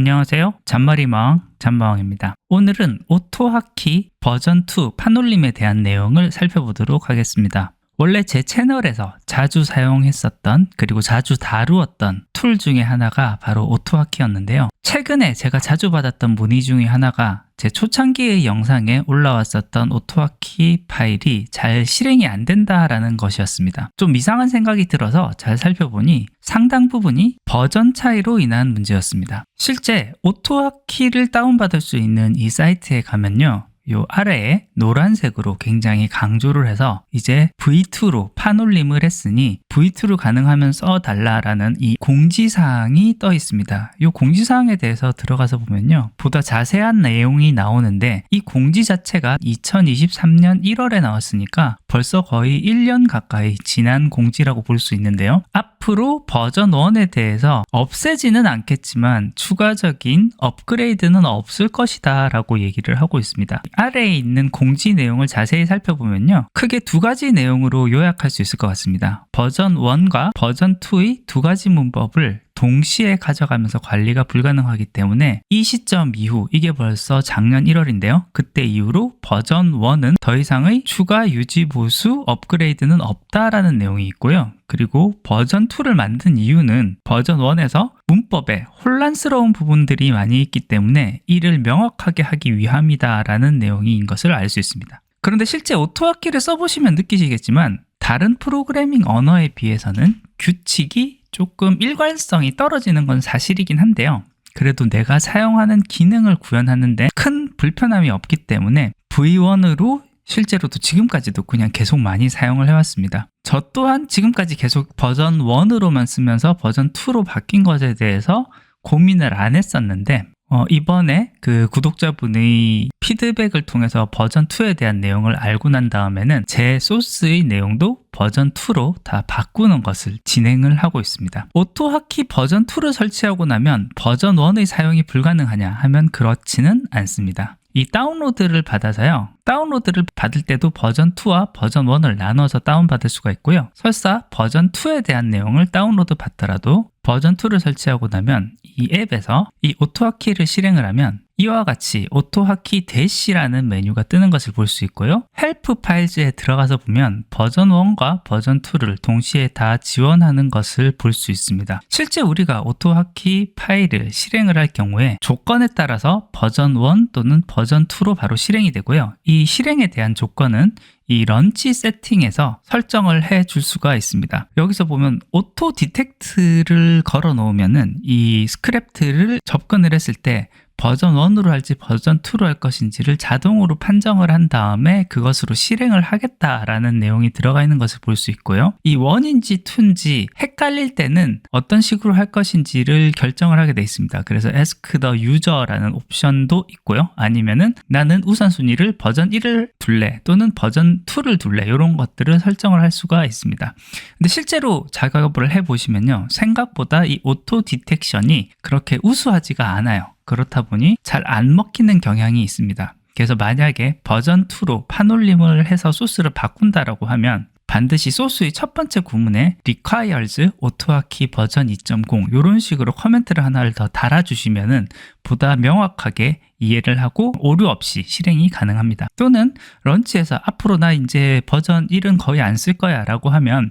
안녕하세요. 잔머리마왕 잔마왕입니다. 오늘은 오토하키 버전 2 판올림에 대한 내용을 살펴보도록 하겠습니다. 원래 제 채널에서 자주 사용했었던 그리고 자주 다루었던 툴 중에 하나가 바로 오토하키였는데요. 최근에 제가 자주 받았던 문의 중에 하나가 제 초창기의 영상에 올라왔었던 오토하키 파일이 잘 실행이 안 된다라는 것이었습니다. 좀 이상한 생각이 들어서 잘 살펴보니 상당 부분이 버전 차이로 인한 문제였습니다. 실제 오토하키를 다운받을 수 있는 이 사이트에 가면요. 요 아래에 노란색으로 굉장히 강조를 해서 이제 V2로 판올림을 했으니 V2로 가능하면 써달라라는 이 공지사항이 떠 있습니다. 이 공지사항에 대해서 들어가서 보면요. 보다 자세한 내용이 나오는데 이 공지 자체가 2023년 1월에 나왔으니까 벌써 거의 1년 가까이 지난 공지라고 볼 수 있는데요. 앞 으로 버전 1에 대해서 없애지는 않겠지만 추가적인 업그레이드는 없을 것이다 라고 얘기를 하고 있습니다. 아래에 있는 공지 내용을 자세히 살펴보면요. 크게 두 가지 내용으로 요약할 수 있을 것 같습니다. 버전 1과 버전 2의 두 가지 문법을 동시에 가져가면서 관리가 불가능하기 때문에 이 시점 이후 이게 벌써 작년 1월인데요. 그때 이후로 버전 1은 더 이상의 추가 유지 보수 업그레이드는 없다라는 내용이 있고요. 그리고 버전 2를 만든 이유는 버전 1에서 문법에 혼란스러운 부분들이 많이 있기 때문에 이를 명확하게 하기 위함이다라는 내용인 것을 알 수 있습니다. 그런데 실제 오토하키를 써보시면 느끼시겠지만 다른 프로그래밍 언어에 비해서는 규칙이 조금 일관성이 떨어지는 건 사실이긴 한데요. 그래도 내가 사용하는 기능을 구현하는데 큰 불편함이 없기 때문에 V1으로 실제로도 지금까지도 그냥 계속 많이 사용을 해왔습니다. 저 또한 지금까지 계속 버전 1으로만 쓰면서 버전 2로 바뀐 것에 대해서 고민을 안 했었는데 어, 이번에 그 구독자분의 피드백을 통해서 버전 2에 대한 내용을 알고 난 다음에는 제 소스의 내용도 버전 2로 다 바꾸는 것을 진행을 하고 있습니다. 오토하키 버전 2를 설치하고 나면 버전 1의 사용이 불가능하냐 하면 그렇지는 않습니다. 이 다운로드를 받아서요. 다운로드를 받을 때도 버전 2와 버전 1을 나눠서 다운받을 수가 있고요. 설사 버전 2에 대한 내용을 다운로드 받더라도 버전 2를 설치하고 나면 이 앱에서 이 오토하키를 실행을 하면 이와 같이 오토하키 대시라는 메뉴가 뜨는 것을 볼 수 있고요. 헬프 파일즈에 들어가서 보면 버전 1과 버전 2를 동시에 다 지원하는 것을 볼 수 있습니다. 실제 우리가 오토하키 파일을 실행을 할 경우에 조건에 따라서 버전 1 또는 버전 2로 바로 실행이 되고요. 이 실행에 대한 조건은 이 런치 세팅에서 설정을 해 줄 수가 있습니다. 여기서 보면 오토 디텍트를 걸어 놓으면은 이 스크립트를 접근을 했을 때 버전 1으로 할지 버전 2로 할 것인지를 자동으로 판정을 한 다음에 그것으로 실행을 하겠다라는 내용이 들어가 있는 것을 볼 수 있고요. 이 1인지 2인지 헷갈릴 때는 어떤 식으로 할 것인지를 결정을 하게 되어 있습니다. 그래서 ask the user라는 옵션도 있고요. 아니면은 나는 우선순위를 버전 1을 둘래 또는 버전 2를 둘래 이런 것들을 설정을 할 수가 있습니다. 근데 실제로 작업을 해보시면요. 생각보다 이 오토 디텍션이 그렇게 우수하지가 않아요. 그렇다 보니 잘 안 먹히는 경향이 있습니다. 그래서 만약에 버전 2로 판올림을 해서 소스를 바꾼다라고 하면 반드시 소스의 첫 번째 구문에 requires 오토하키 버전 2.0 이런 식으로 커멘트를 하나를 더 달아주시면은 보다 명확하게 이해를 하고 오류 없이 실행이 가능합니다. 또는 런치에서 앞으로 나 이제 버전 1은 거의 안 쓸 거야 라고 하면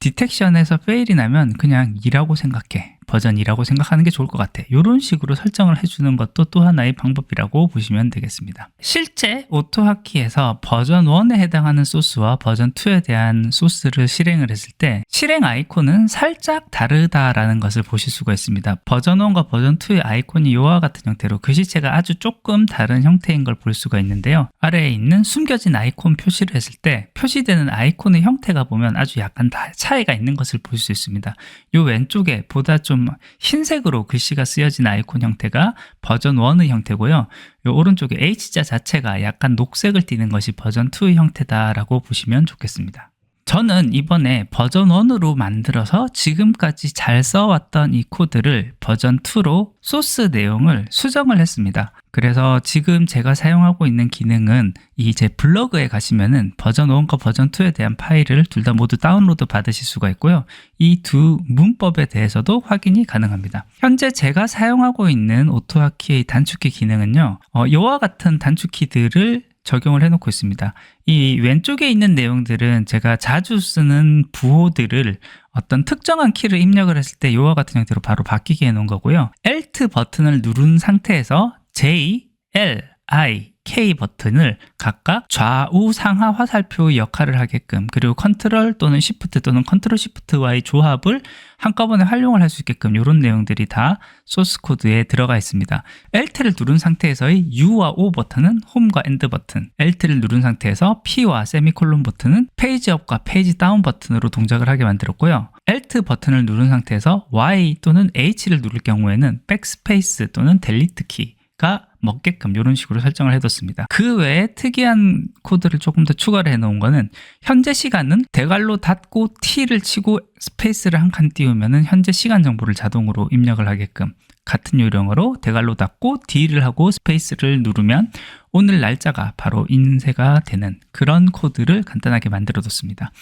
디텍션에서 페일이 나면 그냥 2라고 생각해. 버전이라고 생각하는 게 좋을 것 같아. 이런 식으로 설정을 해주는 것도 또 하나의 방법이라고 보시면 되겠습니다. 실제 오토하키에서 버전 1에 해당하는 소스와 버전 2에 대한 소스를 실행을 했을 때 실행 아이콘은 살짝 다르다라는 것을 보실 수가 있습니다. 버전 1과 버전 2의 아이콘이 이와 같은 형태로 글씨체가 아주 조금 다른 형태인 걸 볼 수가 있는데요. 아래에 있는 숨겨진 아이콘 표시를 했을 때 표시되는 아이콘의 형태가 보면 아주 약간 차이가 있는 것을 볼 수 있습니다. 이 왼쪽에 보다 좀 흰색으로 글씨가 쓰여진 아이콘 형태가 버전 1의 형태고요. 이 오른쪽에 H자 자체가 약간 녹색을 띠는 것이 버전 2의 형태다라고 보시면 좋겠습니다. 저는 이번에 버전 1으로 만들어서 지금까지 잘 써왔던 이 코드를 버전 2로 소스 내용을 수정을 했습니다. 그래서 지금 제가 사용하고 있는 기능은 이 제 블로그에 가시면은 버전 1과 버전 2에 대한 파일을 둘 다 모두 다운로드 받으실 수가 있고요. 이 두 문법에 대해서도 확인이 가능합니다. 현재 제가 사용하고 있는 오토하키의 단축키 기능은요. 어, 이와 같은 단축키들을 적용을 해놓고 있습니다. 이 왼쪽에 있는 내용들은 제가 자주 쓰는 부호들을 어떤 특정한 키를 입력을 했을 때 이와 같은 형태로 바로 바뀌게 해놓은 거고요. Alt 버튼을 누른 상태에서 J, L, I, K 버튼을 각각 좌우 상하 화살표의 역할을 하게끔 그리고 컨트롤 또는 시프트 또는 컨트롤 시프트 Y의 조합을 한꺼번에 활용을 할 수 있게끔 이런 내용들이 다 소스 코드에 들어가 있습니다. Alt를 누른 상태에서의 U와 O 버튼은 홈과 엔드 버튼, Alt를 누른 상태에서 P와 세미콜론 버튼은 페이지 업과 페이지 다운 버튼으로 동작을 하게 만들었고요. Alt 버튼을 누른 상태에서 Y 또는 H를 누를 경우에는 백스페이스 또는 델리트 키 가 먹게끔 이런 식으로 설정을 해뒀습니다. 그 외에 특이한 코드를 조금 더 추가를 해놓은 거는 현재 시간은 대괄호 닫고 T를 치고 스페이스를 한 칸 띄우면은 현재 시간 정보를 자동으로 입력을 하게끔 같은 요령으로 대괄호 닫고 D를 하고 스페이스를 누르면 오늘 날짜가 바로 인쇄가 되는 그런 코드를 간단하게 만들어 뒀습니다.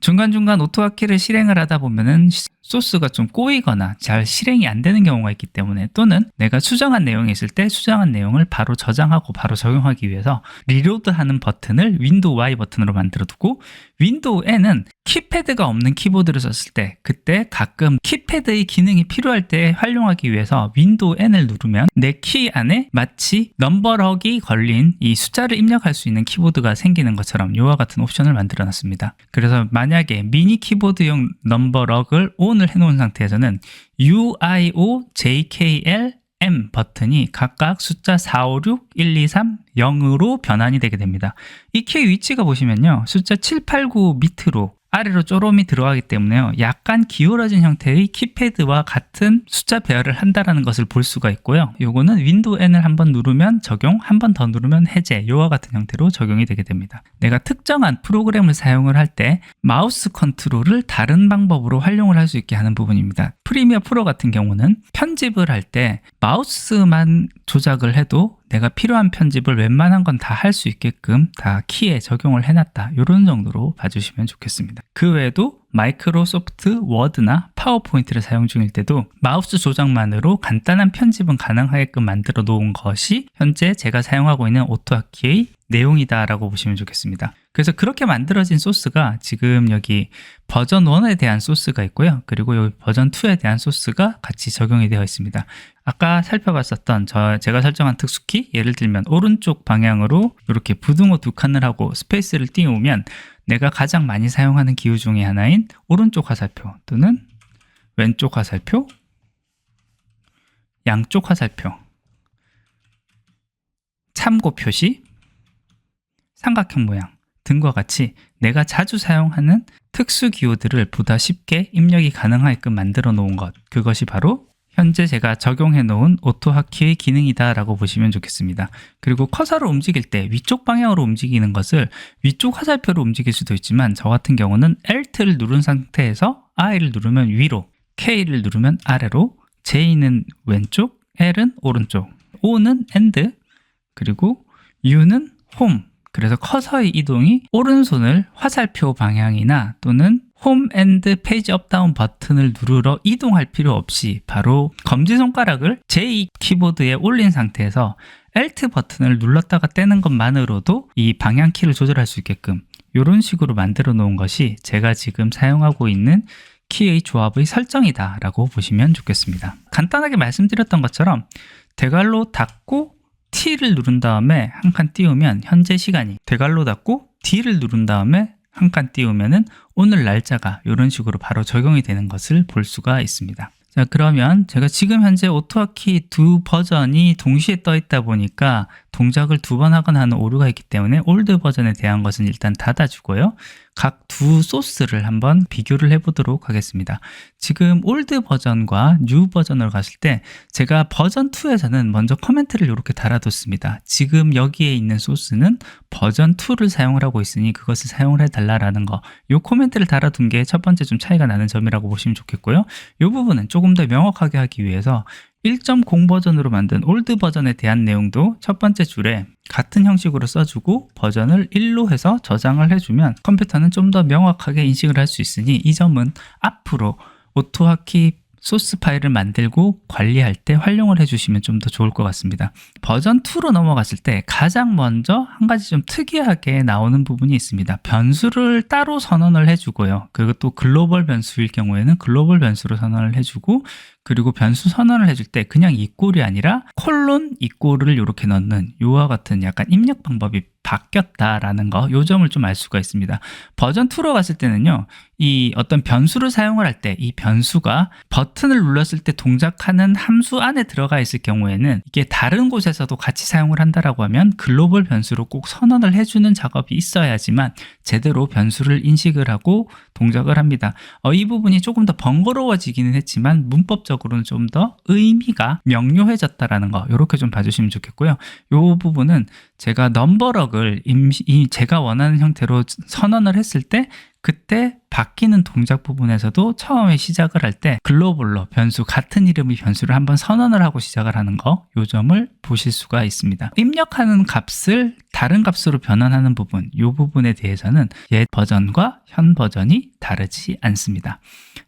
중간중간 오토하키를 실행을 하다 보면은 소스가 좀 꼬이거나 잘 실행이 안 되는 경우가 있기 때문에 또는 내가 수정한 내용이 있을 때 수정한 내용을 바로 저장하고 바로 적용하기 위해서 리로드 하는 버튼을 윈도우 Y 버튼으로 만들어 두고 윈도우 N은 키패드가 없는 키보드를 썼을 때 그때 가끔 키패드의 기능이 필요할 때 활용하기 위해서 윈도우 N을 누르면 내 키 안에 마치 넘버럭이 걸린 이 숫자를 입력할 수 있는 키보드가 생기는 것처럼 이와 같은 옵션을 만들어 놨습니다. 그래서 만약에 미니 키보드용 넘버럭을 ON 을 해놓은 상태에서는 UIO, JKL, M 버튼이 각각 숫자 456, 1, 2, 3, 0으로 변환이 되게 됩니다. 이 키의 위치가 보시면요. 숫자 7, 8, 9 밑으로 아래로 쪼롬이 들어가기 때문에요. 약간 기울어진 형태의 키패드와 같은 숫자 배열을 한다라는 것을 볼 수가 있고요. 요거는 윈도우 N을 한번 누르면 적용, 한 번 더 누르면 해제, 요와 같은 형태로 적용이 되게 됩니다. 내가 특정한 프로그램을 사용을 할 때 마우스 컨트롤을 다른 방법으로 활용을 할 수 있게 하는 부분입니다. 프리미어 프로 같은 경우는 편집을 할 때 마우스만 조작을 해도 내가 필요한 편집을 웬만한 건 다 할 수 있게끔 다 키에 적용을 해놨다. 이런 정도로 봐주시면 좋겠습니다. 그 외에도 마이크로소프트 워드나 파워포인트를 사용 중일 때도 마우스 조작만으로 간단한 편집은 가능하게끔 만들어 놓은 것이 현재 제가 사용하고 있는 오토하키의 내용이다라고 보시면 좋겠습니다. 그래서 그렇게 만들어진 소스가 지금 여기 버전 1에 대한 소스가 있고요. 그리고 여기 버전 2에 대한 소스가 같이 적용이 되어 있습니다. 아까 살펴봤었던 저 제가 설정한 특수키 예를 들면 오른쪽 방향으로 이렇게 부등호 두 칸을 하고 스페이스를 띄우면 내가 가장 많이 사용하는 기호 중에 하나인 오른쪽 화살표 또는 왼쪽 화살표 양쪽 화살표 참고 표시 삼각형 모양 등과 같이 내가 자주 사용하는 특수 기호들을 보다 쉽게 입력이 가능하게끔 만들어 놓은 것 그것이 바로 현재 제가 적용해 놓은 오토하키의 기능이다 라고 보시면 좋겠습니다. 그리고 커서를 움직일 때 위쪽 방향으로 움직이는 것을 위쪽 화살표로 움직일 수도 있지만 저 같은 경우는 Alt를 누른 상태에서 I를 누르면 위로 K를 누르면 아래로 J는 왼쪽, L은 오른쪽, O는 엔드, 그리고 U는 홈 그래서 커서의 이동이 오른손을 화살표 방향이나 또는 홈 앤드 페이지 업 다운 버튼을 누르러 이동할 필요 없이 바로 검지손가락을 제2 키보드에 올린 상태에서 Alt 버튼을 눌렀다가 떼는 것만으로도 이 방향키를 조절할 수 있게끔 이런 식으로 만들어 놓은 것이 제가 지금 사용하고 있는 키의 조합의 설정이다 라고 보시면 좋겠습니다. 간단하게 말씀드렸던 것처럼 대괄호 닫고 T를 누른 다음에 한 칸 띄우면 현재 시간이 대괄호 닫고 D를 누른 다음에 한 칸 띄우면은 오늘 날짜가 이런 식으로 바로 적용이 되는 것을 볼 수가 있습니다. 자, 그러면 제가 지금 현재 오토하키 두 버전이 동시에 떠 있다 보니까 동작을 두 번 하거나 하는 오류가 있기 때문에 올드 버전에 대한 것은 일단 닫아주고요. 각 두 소스를 한번 비교를 해보도록 하겠습니다. 지금 올드 버전과 뉴 버전으로 갔을 때 제가 버전 2에서는 먼저 커멘트를 이렇게 달아뒀습니다. 지금 여기에 있는 소스는 버전 2를 사용을 하고 있으니 그것을 사용을 해달라라는 거. 요 코멘트를 달아둔 게 첫 번째 좀 차이가 나는 점이라고 보시면 좋겠고요. 요 부분은 조금 더 명확하게 하기 위해서 1.0 버전으로 만든 올드 버전에 대한 내용도 첫 번째 줄에 같은 형식으로 써주고 버전을 1로 해서 저장을 해주면 컴퓨터는 좀 더 명확하게 인식을 할 수 있으니 이 점은 앞으로 오토하키 소스 파일을 만들고 관리할 때 활용을 해주시면 좀 더 좋을 것 같습니다. 버전 2로 넘어갔을 때 가장 먼저 한 가지 좀 특이하게 나오는 부분이 있습니다. 변수를 따로 선언을 해주고요. 그리고 또 글로벌 변수일 경우에는 글로벌 변수로 선언을 해주고 그리고 변수 선언을 해줄 때 그냥 이꼴이 아니라 콜론 이꼴을 이렇게 넣는 요와 같은 약간 입력 방법이 바뀌었다라는 거, 요 점을 좀 알 수가 있습니다. 버전 2로 갔을 때는요, 이 어떤 변수를 사용을 할 때 이 변수가 버튼을 눌렀을 때 동작하는 함수 안에 들어가 있을 경우에는 이게 다른 곳에서도 같이 사용을 한다라고 하면 글로벌 변수로 꼭 선언을 해주는 작업이 있어야지만 제대로 변수를 인식을 하고 동작을 합니다. 어, 이 부분이 조금 더 번거로워지기는 했지만 문법적으로는 좀 더 의미가 명료해졌다라는 거 이렇게 좀 봐주시면 좋겠고요. 이 부분은 제가 넘버 럭을 임시, 이 제가 원하는 형태로 선언을 했을 때 그때 바뀌는 동작 부분에서도 처음에 시작을 할 때 글로벌로 변수 같은 이름의 변수를 한번 선언을 하고 시작을 하는 거 요 점을 보실 수가 있습니다. 입력하는 값을 다른 값으로 변환하는 부분 이 부분에 대해서는 옛 버전과 현 버전이 다르지 않습니다.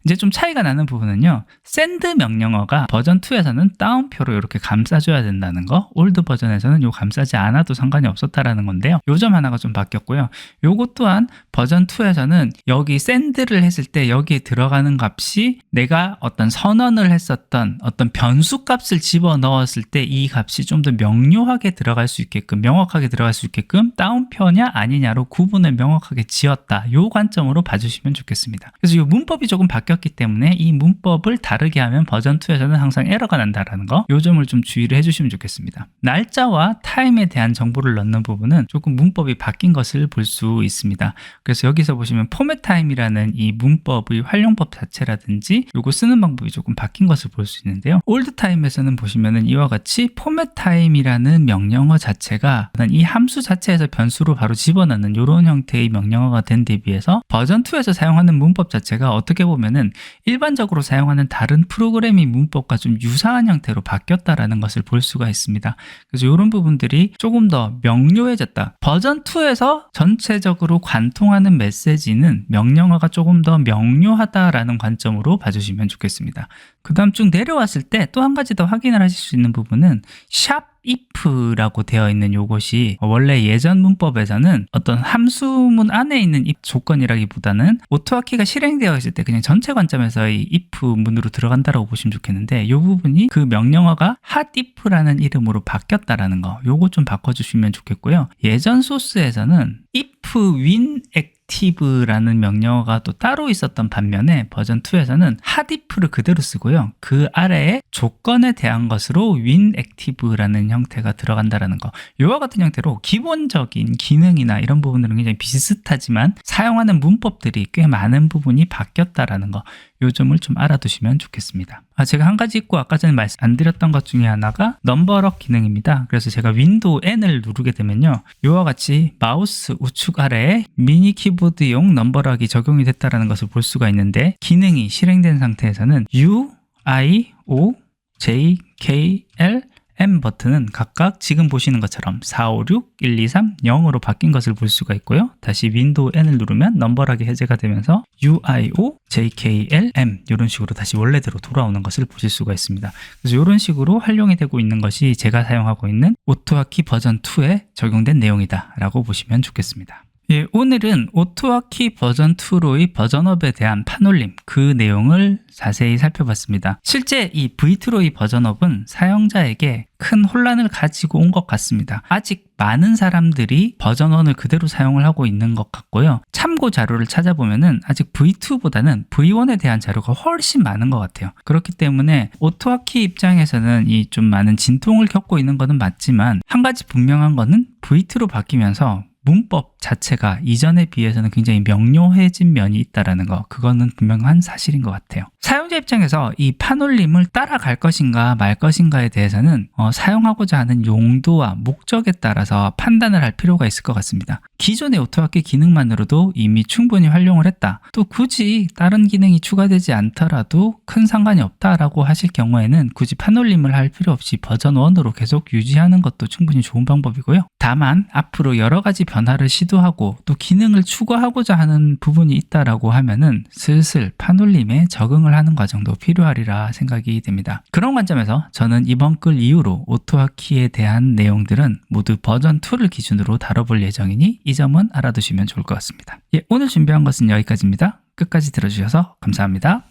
이제 좀 차이가 나는 부분은요. send 명령어가 버전 2에서는 다운표로 이렇게 감싸줘야 된다는 거, 올드 버전에서는 요 감싸지 않아도 상관이 없었다라는 건데요. 요 점 하나가 좀 바뀌었고요. 요것 또한 버전 2에서는 여기 send를 했을 때 여기에 들어가는 값이 내가 어떤 선언을 했었던 어떤 변수 값을 집어 넣었을 때 이 값이 좀 더 명료하게 들어갈 수 있게끔 명확하게 들어갈 수 있게끔 다운표냐 아니냐로 구분을 명확하게 지었다. 요 관점으로 봐주시면 좋겠습니다. 그래서 이 문법이 조금 바뀌었기 때문에 이 문법을 다르게 하면 버전 2에서는 항상 에러가 난다라는 거. 요 점을 좀 주의를 해주시면 좋겠습니다. 날짜와 타임에 대한 정보를 넣는 부분은 조금 문법이 바뀐 것을 볼 수 있습니다. 그래서 여기서 보시면 포맷 타임이라는 이 문법의 활용법 자체라든지 요거 쓰는 방법이 조금 바뀐 것을 볼 수 있는데요. 올드 타임에서는 보시면은 이와 같이 포맷 타임이라는 명령어 자체가 이 함수 자체에서 변수로 바로 집어넣는 이런 형태의 명령어가 된 데 비해서 버전 2에서 사용하는 문법 자체가 어떻게 보면은 일반적으로 사용하는 다른 프로그래밍 문법과 좀 유사한 형태로 바뀌었다라는 것을 볼 수가 있습니다. 그래서 이런 부분들이 조금 더 명료해졌다. 버전 2에서 전체적으로 관통하는 메시지는 명령어가 조금 더 명료하다라는 관점으로 봐주시면 좋겠습니다. 그 다음 쭉 내려왔을 때 또 한 가지 더 확인을 하실 수 있는 부분은 샵 if라고 되어 있는 요것이 원래 예전 문법에서는 어떤 함수문 안에 있는 if 조건이라기보다는 오토하키가 실행되어 있을 때 그냥 전체 관점에서의 if 문으로 들어간다라고 보시면 좋겠는데 이 부분이 그 명령어가 hot if라는 이름으로 바뀌었다라는 거 요거 좀 바꿔주시면 좋겠고요. 예전 소스에서는 if win active라는 명령어가 또 따로 있었던 반면에 버전 2에서는 hardif를 그대로 쓰고요. 그 아래에 조건에 대한 것으로 win active라는 형태가 들어간다라는 거. 이와 같은 형태로 기본적인 기능이나 이런 부분들은 굉장히 비슷하지만 사용하는 문법들이 꽤 많은 부분이 바뀌었다라는 거. 요 점을 좀 알아두시면 좋겠습니다. 아, 제가 한 가지 있고 아까 전에 말씀 안 드렸던 것 중에 하나가 넘버럭 기능입니다. 그래서 제가 윈도우 N을 누르게 되면요. 이와 같이 마우스 우측 아래에 미니 키보드용 넘버럭이 적용이 됐다는 것을 볼 수가 있는데 기능이 실행된 상태에서는 U, I, O, J, K, L, M 버튼은 각각 지금 보시는 것처럼 4, 5, 6, 1, 2, 3, 0으로 바뀐 것을 볼 수가 있고요. 다시 윈도우 N을 누르면 넘버락이 해제가 되면서 UIO, JKL, M 이런 식으로 다시 원래대로 돌아오는 것을 보실 수가 있습니다. 그래서 이런 식으로 활용이 되고 있는 것이 제가 사용하고 있는 오토하키 버전 2에 적용된 내용이다 라고 보시면 좋겠습니다. 예, 오늘은 오토하키 버전 2로의 버전업에 대한 판올림 그 내용을 자세히 살펴봤습니다. 실제 이 V2로의 버전업은 사용자에게 큰 혼란을 가지고 온 것 같습니다. 아직 많은 사람들이 버전 1을 그대로 사용을 하고 있는 것 같고요. 참고 자료를 찾아보면은 아직 V2보다는 V1에 대한 자료가 훨씬 많은 것 같아요. 그렇기 때문에 오토하키 입장에서는 이 좀 많은 진통을 겪고 있는 것은 맞지만 한 가지 분명한 것은 V2로 바뀌면서 문법 자체가 이전에 비해서는 굉장히 명료해진 면이 있다라는 거 그거는 분명한 사실인 것 같아요. 사용자 입장에서 이 판올림을 따라갈 것인가 말 것인가에 대해서는 어, 사용하고자 하는 용도와 목적에 따라서 판단을 할 필요가 있을 것 같습니다. 기존의 오토학기 기능만으로도 이미 충분히 활용을 했다. 또 굳이 다른 기능이 추가되지 않더라도 큰 상관이 없다라고 하실 경우에는 굳이 판올림을 할 필요 없이 버전 1으로 계속 유지하는 것도 충분히 좋은 방법이고요. 다만 앞으로 여러 가지 변화를 시도 하고 또 기능을 추가하고자 하는 부분이 있다라고 하면은 슬슬 판올림에 적응을 하는 과정도 필요하리라 생각이 됩니다. 그런 관점에서 저는 이번 글 이후로 오토하키에 대한 내용들은 모두 버전 2를 기준으로 다뤄볼 예정이니 이 점은 알아두시면 좋을 것 같습니다. 예, 오늘 준비한 것은 여기까지입니다. 끝까지 들어주셔서 감사합니다.